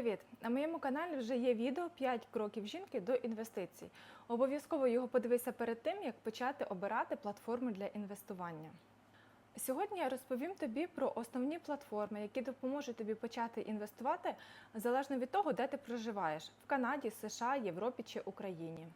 Привіт! На моєму каналі вже є відео 5 кроків жінки до інвестицій. Обов'язково його подивися перед тим, як почати обирати платформи для інвестування. Сьогодні я розповім тобі про основні платформи, які допоможуть тобі почати інвестувати залежно від того, де ти проживаєш в Канаді, США, Європі чи Україні.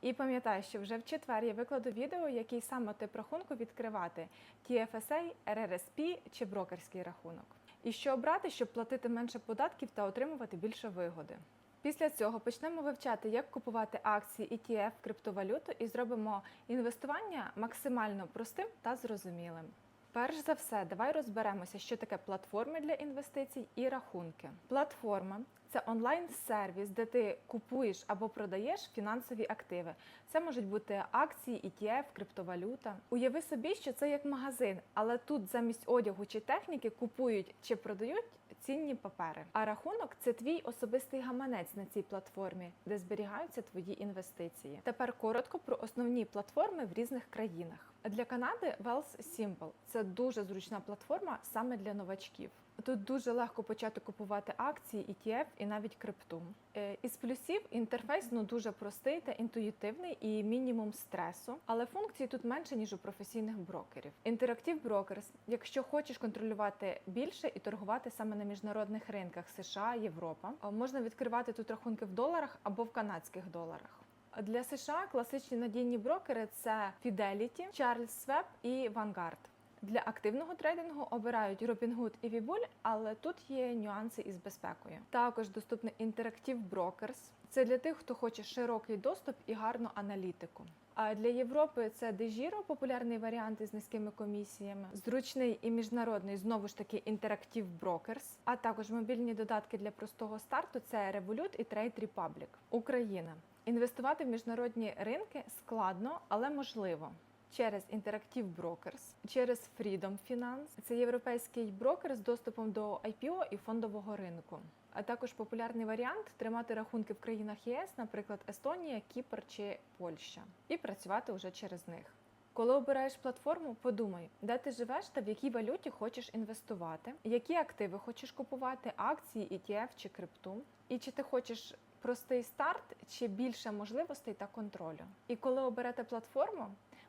І пам'ятай, що вже в четвер я викладу відео, який саме тип рахунку відкривати: TFSA, RRSP чи брокерський рахунок. І що обрати, щоб платити менше податків та отримувати більше вигоди. Після цього почнемо вивчати, як купувати акції, ETF, криптовалюту і зробимо інвестування максимально простим та зрозумілим. Перш за все, давай розберемося, що таке платформи для інвестицій і рахунки. Платформа це онлайн-сервіс, де ти купуєш або продаєш фінансові активи. Це можуть бути акції, ETF, криптовалюта. Уяви собі, що це як магазин, але тут замість одягу чи техніки купують чи продають цінні папери. А рахунок це твій особистий гаманець на цій платформі, де зберігаються твої інвестиції. Тепер коротко про основні платформи в різних країнах. Для Канади Wealth Simple – це дуже зручна платформа саме для новачків. Тут дуже легко почати купувати акції, ETF і навіть крипту. Е, Із плюсів інтерфейс ну дуже простий та інтуїтивний і мінімум стресу, але функцій тут менше ніж у професійних брокерів. Interactive Brokers, якщо хочеш контролювати більше і торгувати саме на міжнародних ринках США, Європа, можна відкривати тут рахунки в доларах або в канадських доларах. Для США класичні надійні брокери це Fidelity, Charles Schwab і Vanguard. Для активного трейдингу обирають Robinhood і Webull, але тут є нюанси із безпекою. Також доступний Interactive Brokers. Це для тих, хто хоче широкий доступ і гарну аналітику. А для Європи це DeGiro, популярний варіант із низькими комісіями, зручний і міжнародний знову ж таки Interactive Brokers, а також мобільні додатки для простого старту це Revolut і Trade Republic. Україна. Інвестувати в міжнародні ринки складно, але можливо. Через Interactive Brokers, через Freedom Finance. Це європейський брокер з доступом до IPO і фондового ринку. А також популярний варіант тримати рахунки в країнах ЄС, наприклад, Естонія, Кіпр чи Польща, і працювати вже через них. Коли обираєш платформу, подумай, де ти живеш та в якій валюті хочеш інвестувати, які активи хочеш купувати, акції, ETF чи крипту, і чи ти хочеш простий старт чи більше можливостей та контролю. І коли оберете платформу,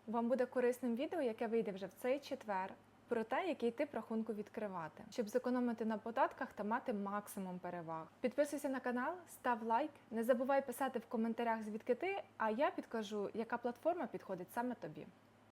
вам буде корисним відео, яке вийде вже в цей четвер. Про те, який тип рахунку відкривати, щоб зекономити на податках та мати максимум переваг. Підписуйся на канал, став лайк, не забувай писати в коментарях, звідки ти, а я підкажу, яка платформа підходить саме тобі.